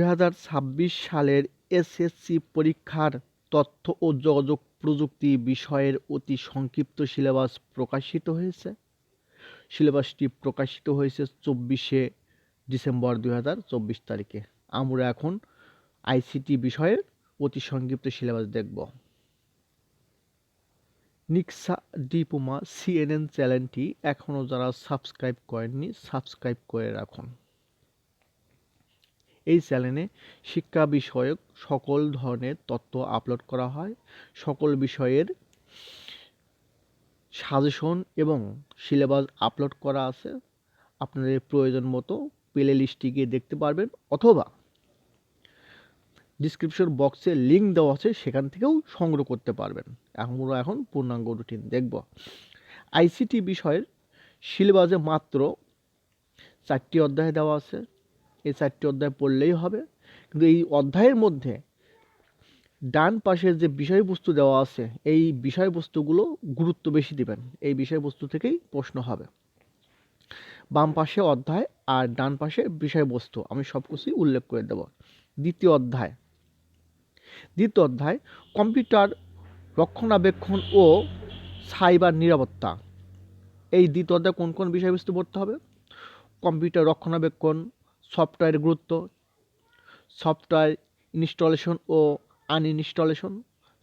হাজার ছাব্বিশ সালের এসএসসি পরীক্ষার তথ্য ও যোগাযোগ প্রযুক্তি বিষয়ের অতি সংক্ষিপ্ত সিলেবাস প্রকাশিত হয়েছে। সিলেবাসটি প্রকাশিত হয়েছে চব্বিশে ডিসেম্বর দুই হাজার চব্বিশ তারিখে। আমরা এখন আইসিটি বিষয়ের অতি সংক্ষিপ্ত সিলেবাস দেখব। নিক্সা ডিপোমা সিএনএন চ্যানেলটি এখনও যারা সাবস্ক্রাইব করেননি, সাবস্ক্রাইব করে রাখুন। এই চ্যানেলে শিক্ষা বিষয়ক সকল ধরনের তথ্য আপলোড করা হয়। সকল বিষয়ের সাজেশন এবং সিলেবাস আপলোড করা আছে। আপনাদের প্রয়োজন মতো প্লে লিস্টে গিয়ে দেখতে পারবেন অথবা ডিসক্রিপশন বক্সে লিঙ্ক দেওয়া আছে, সেখান থেকেও সংগ্রহ করতে পারবেন। আমরা এখন পূর্ণাঙ্গ রুটিন দেখব। আইসিটি বিষয়ের সিলেবাসে মাত্র চারটি অধ্যায় দেওয়া আছে। এই চারটি অধ্যায় পড়লেই হবে। কিন্তু এই অধ্যায়ের মধ্যে ডান পাশের যে বিষয়বস্তু দেওয়া আছে, এই বিষয়বস্তুগুলো গুরুত্ব বেশি দিবেন। এই বিষয়বস্তু থেকেই প্রশ্ন হবে। বাম পাশে অধ্যায় আর ডান পাশে বিষয়বস্তু। আমি সব কিছুই উল্লেখ করে দেব। দ্বিতীয় অধ্যায়। দ্বিতীয় অধ্যায়, কম্পিউটার রক্ষণাবেক্ষণ ও সাইবার নিরাপত্তা। এই দ্বিতীয় অধ্যায় কোন কোন বিষয়বস্তু পড়তে হবে? কম্পিউটার রক্ষণাবেক্ষণ সফটওয়্যারের গুরুত্ব, সফটওয়্যার ইনস্টলেশন ও আনইনস্টলেশন,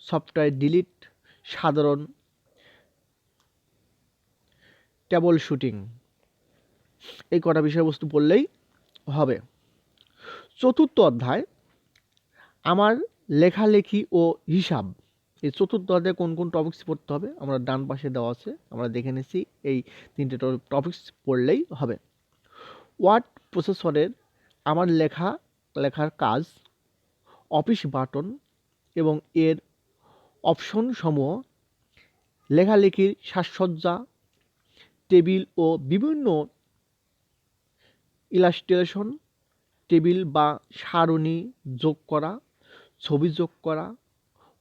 সফটওয়্যার ডিলিট, সাধারণ টেবল শুটিং। এই কটা বিষয়বস্তু পড়লেই হবে। চতুর্থ অধ্যায়, আমার লেখালেখি ও হিসাব। এই চতুর্থ অধ্যায়ে কোন কোন টপিকস পড়তে হবে? আমরা ডান পাশে দেওয়া আছে, আমরা দেখে নিছি এই তিনটে টপিকস পড়লেই হবে। ওয়ার্ড প্রসেসরের আমার লেখা, লেখার কাজ, অফিস বাটন এবং এর অপশন সমূহ, লেখালেখির সাজসজ্জা, টেবিল ও বিভিন্ন ইলাস্ট্রেশন, টেবিল বা সারণী যোগ করা, ছবি যোগ করা,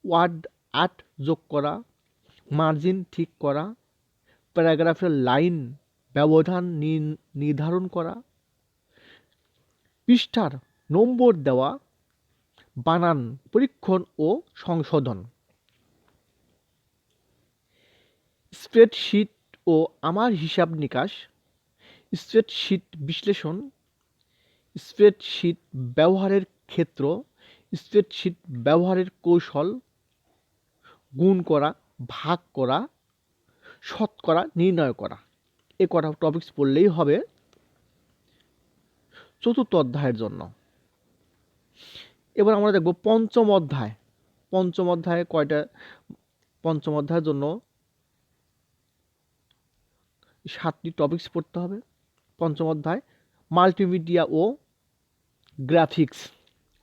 ওয়ার্ড আর্ট যোগ করা, মার্জিন ঠিক করা, প্যারাগ্রাফের লাইন ব্যবধান নির্ধারণ করা পৃষ্ঠার নম্বর দেওয়া, বানান, পরীক্ষণ ও সংশোধন। স্প্রেডশিট ও আমার হিসাব নিকাশ, স্প্রেডশিট বিশ্লেষণ, স্প্রেডশিট ব্যবহারের ক্ষেত্র, স্প্রেডশিট ব্যবহারের কৌশল, গুণ করা, ভাগ করা শতকরা নির্ণয় করা। এ কটা টপিকস পড়লেই হবে। চতুর্থ অধ্যায়ের জন্য। এবার আমরা দেখব পঞ্চম অধ্যায়। পঞ্চম অধ্যায়ে কয়টা, পঞ্চম অধ্যায়ের জন্য সাতটি টপিকস পড়তে হবে। পঞ্চম অধ্যায় মাল্টিমিডিয়া ও গ্রাফিক্স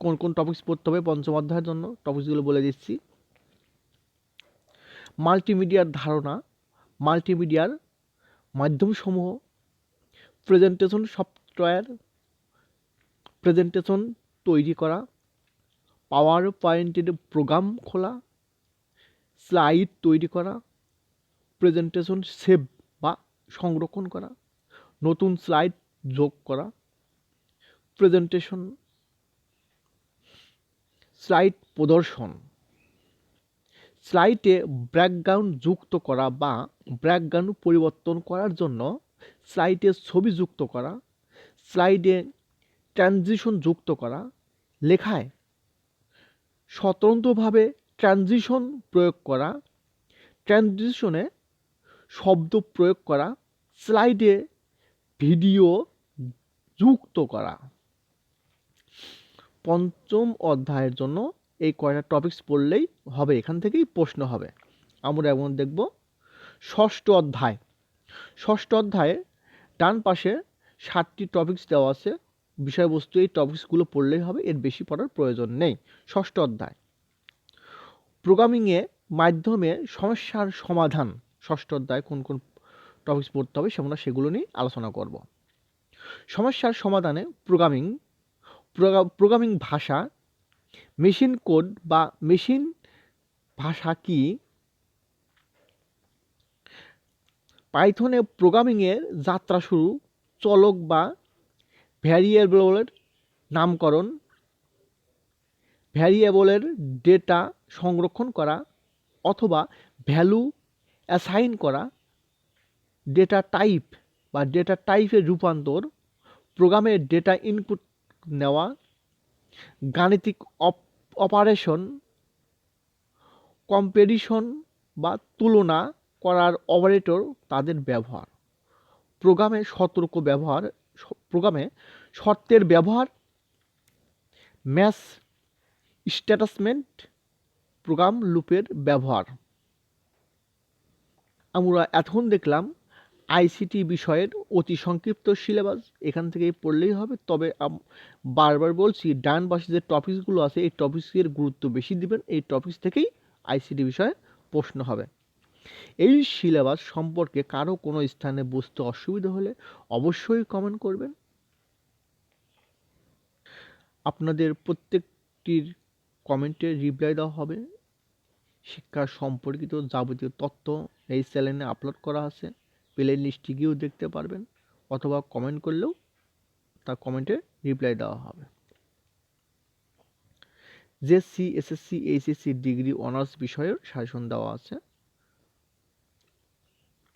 কোন কোন টপিকস পড়তে হবে পঞ্চম অধ্যায়ের জন্য? টপিকসগুলো বলে দিচ্ছি। মাল্টিমিডিয়ার ধারণা মাল্টিমিডিয়ার মাধ্যমসমূহ প্রেজেন্টেশন সফটওয়্যার প্রেজেন্টেশন তৈরি করা পাওয়ার পয়েন্টের প্রোগ্রাম খোলা স্লাইড তৈরি করা প্রেজেন্টেশন সেভ বা সংরক্ষণ করা, নতুন স্লাইড যোগ করা প্রেজেন্টেশন স্লাইড প্রদর্শন। স্লাইডে ব্যাকগ্রাউন্ড যুক্ত করা বা ব্যাকগ্রাউন্ড পরিবর্তন করার জন্য স্লাইডে ছবি যুক্ত করা স্লাইডে ট্রানজিশন যুক্ত করা লেখায় স্বতন্ত্রভাবে ট্রানজিশন প্রয়োগ করা, ট্রানজিশনে শব্দ প্রয়োগ করা, স্লাইডে ভিডিও যুক্ত করা। পঞ্চম অধ্যায়ের জন্য এই কয়টা টপিকস পড়লেই হবে, এখান থেকেই প্রশ্ন হবে। আমরা এমন দেখব, ষষ্ঠ অধ্যায়। ষষ্ঠ অধ্যায়ে ডান পাশে ষাটটি টপিকস দেওয়া আছে বিষয়বস্তু এই টপিকসগুলো পড়লেই হবে, এর বেশি পড়ার প্রয়োজন নেই। ষষ্ঠ অধ্যায়। প্রোগ্রামিংয়ে মাধ্যমে সমস্যার সমাধান, ষষ্ঠ অধ্যায় কোন কোন টপিকস পড়তে হবে সেগুলো সেগুলো নিয়ে আলোচনা করব। সমস্যার সমাধানে প্রোগ্রামিং প্রোগ্রামিং ভাষা মেশিন কোড বা মেশিন ভাষা কি? পাইথনে প্রোগ্রামিংয়ের যাত্রা শুরু, চলক বা ভ্যারিয়েবলের নামকরণ, ভ্যারিয়েবলের ডেটা সংরক্ষণ করা অথবা ভ্যালু অ্যাসাইন করা, ডেটা টাইপ বা ডেটা টাইপের রূপান্তর, প্রোগ্রামের ডেটা ইনপুট নেওয়া, গাণিতিক অপারেশন, কম্পারিশন বা তুলনা করার অপারেটর তাদের ব্যবহার। প্রোগ্রামে সতর্ক ব্যবহার প্রোগ্রামে শর্তের ব্যবহার, ম্যাচ স্ট্যাটাসমেন্ট, প্রোগ্রাম লুপের ব্যবহার। আমরা এখন দেখলাম আইসিটি বিষয়ের অতি সংক্ষিপ্ত সিলেবাস। এখান থেকেই পড়লেই হবে, তবে বারবার বলছি ডান পাশে যে টপিকসগুলো আছে, এই টপিক্সের গুরুত্ব বেশি দিবেন, এই টপিক্স থেকেই আইসিটি বিষয়ে প্রশ্ন হবে। এই সিলেবাস সম্পর্কে কারও কোনো স্থানে বুঝতে অসুবিধা হলে অবশ্যই কমেন্ট করবেন। আপনাদের প্রত্যেকটির কমেন্টে রিপ্লাই দেওয়া হবে। শিক্ষা সম্পর্কিত যাবতীয় তথ্য এই চ্যানেলে আপলোড করা আছে। প্লে লিস্টে গিয়েও দেখতে পারবেন অথবা কমেন্ট করলেও তার কমেন্টে রিপ্লাই দেওয়া হবে। যে C SSC HSC degree honours বিষয়ের শাসন দেওয়া আছে।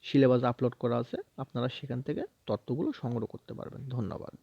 সিলেবাস আপলোড করা আছে। আপনারা সেখান থেকে তথ্যগুলো সংগ্রহ করতে পারবেন। ধন্যবাদ।